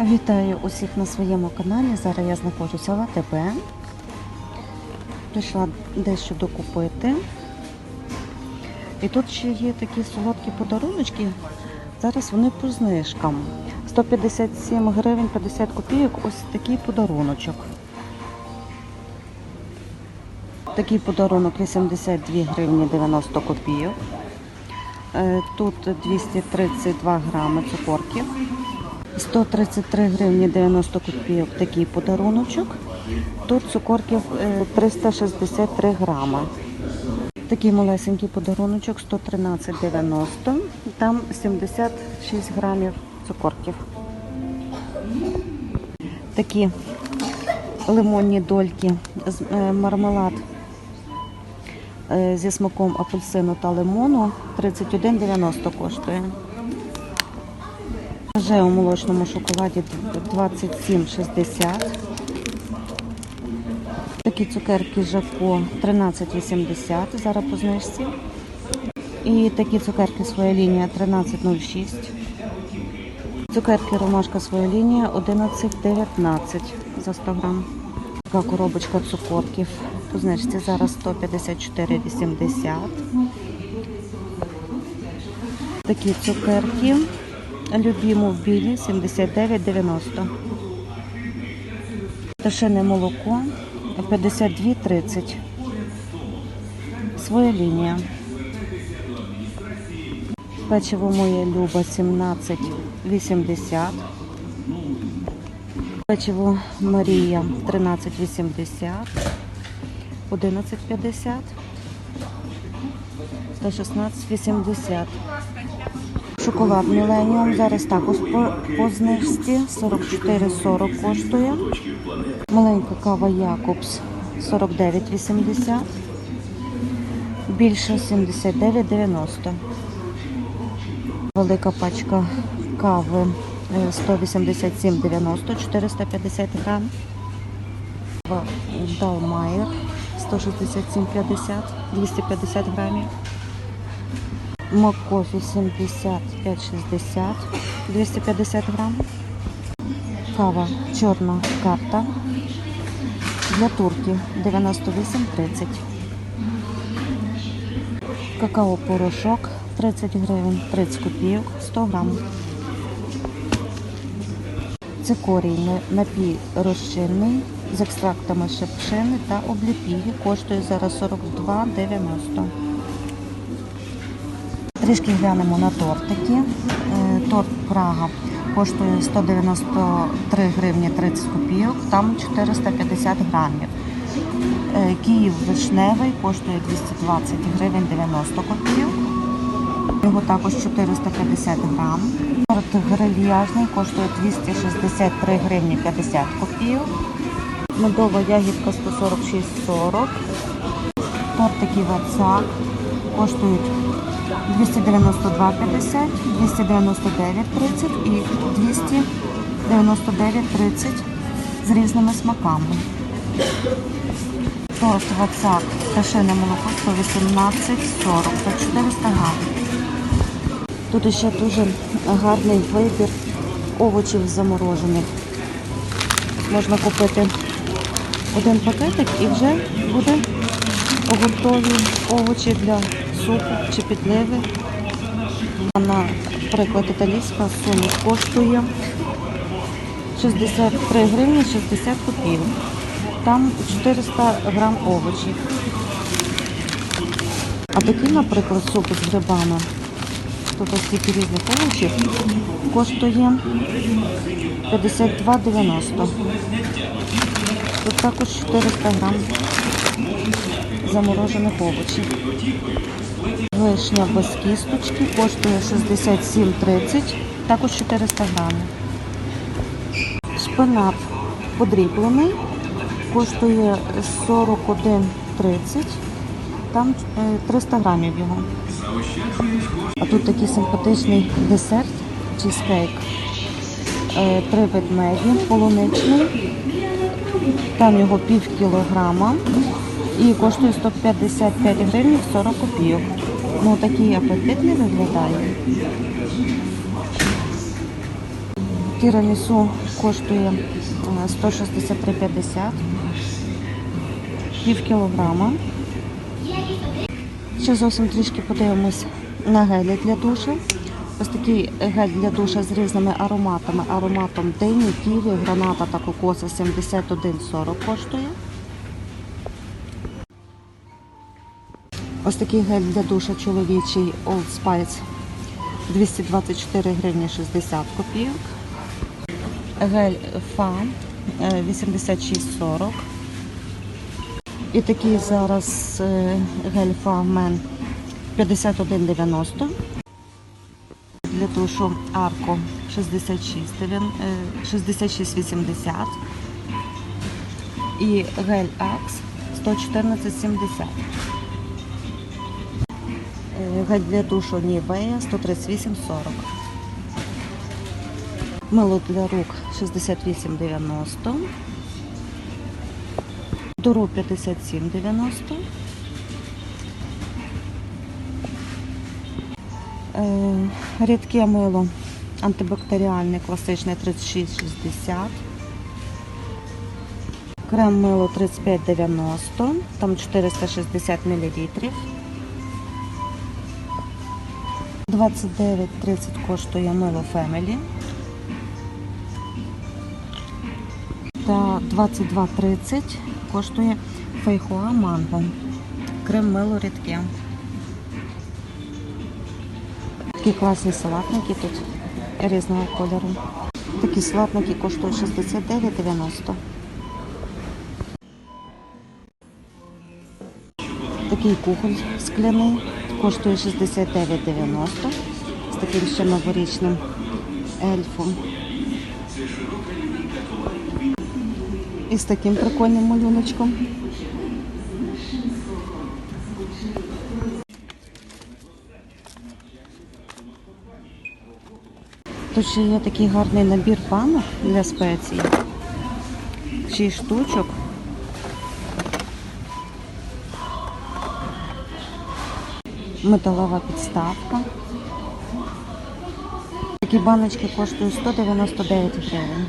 Вітаю усіх на своєму каналі. Зараз я знаходжуся в АТБ. Прийшла дещо докупити. І тут ще є такі солодкі подаруночки. Зараз вони по знижкам. 157 гривень 50 копійок. Ось такий подаруночок. Такий подарунок 82 гривні 90 копійок. Е, Тут 232 грами цукорків. 133 гривні 90 копійок такий подаруночок. Тут цукорків е, 363 грами. Такий малесенький подаруночок 113,90. Там 76 грамів цукорків. Такі лимонні дольки, з- е, мармелад е, зі смаком апельсину та лимону 31,90 коштує. Вже у молочному шоколаді 27,60. Такі цукерки Жако 13,80, зараз по знижці. І такі цукерки своя лінія 13,06. Цукерки Ромашка своя лінія 11,19 за 100 грам. Така коробочка цукорків. По знижці зараз 154,80. Такі цукерки. Любіму в білі 79,90. Пташине молоко 52,30. Своя лінія. Печиво моє Люба 17,80. Печиво Марія 13,80. 11,50. Та 16,80. Шоколад Міленіум зараз також по, знижці 44,40 коштує. Маленька кава Якобс 49,80. Більша 79,90. Велика пачка кави е, 187,90, 450 грам. Далмайер 167,50, 250 грамів. Макофі 75,60, 250 грам. Кава чорна карта для турки 98,30. Какао порошок 30 гривень 30 копійок 100 грам. Цикорій на- напій розчинний з екстрактами шипшини та обліпіги коштує зараз 42,90. Трішки глянемо на тортики. Е, Торт Прага коштує 193 гривні 30 копійок, там 450 грамів. Е, Київ вишневий коштує 220 гривень 90 копійок. Його також 450 грам. Торт грильяжний коштує 263 гривні 50 копійок. Медова ягідка 146,40. Тортики Вацак коштують 292,50, 299,30 і 299,30 з різними смаками. Торт Вацак пташине молоко 118,40 за 400 грам. Тут ще дуже гарний вибір овочів заморожених. Можна купити один пакетик і вже буде готові овочі для супу чи підливи. Наприклад, італійська суміш коштує 63 гривні 60 копійок. Там 400 грам овочів. А такий, наприклад, суп з грибами. Тут ось стільки різних овочів коштує 52,90. Тут також 400 грам заморожених овочів. Вишня без кісточки коштує 67,30, також 400 грамів. Шпинат подріблений коштує 41,30, там е, 300 грамів його. А тут такий симпатичний десерт, чизкейк. Е, Три ведмеді, полуничний. Там його пів кілограма і коштує 155 гривень 40 копійок. Ну такий апетитний виглядає. Тірамісу коштує е, 163,50 пів кілограма. Ще зовсім трішки подивимось на гелі для душа. Ось такий гель для душа з різними ароматами. Ароматом дині, ківі, граната та кокоса 71,40 коштує. Такий гель для душа чоловічий Old Spice 224 гривні 60 копійок. Гель Фа е, 86,40. І такий зараз е, гель Фа Мен 51,90. Для душу Арко 66, дев'ян- е, 66,80. І гель Акс 114,70. Гель для душу Нівея 138,40. Мило для рук 68,90. Дуру 57,90. Е, Рідке мило антибактеріальне класичне 36,60. Крем мило 35,90, там 460 мл. 29,30 коштує мило Family. Та 22,30 коштує фейхоа манго. Крем мило рідке. Такі класні салатники тут різного кольору. Такі салатники коштують 69,90. Такий кухоль скляний коштує 69,90 з таким ще новорічним ельфом. І з таким прикольним малюночком. Тут ще є такий гарний набір банок для спецій. Шість штучок. Металова підставка. Такі баночки коштують 199 гривень.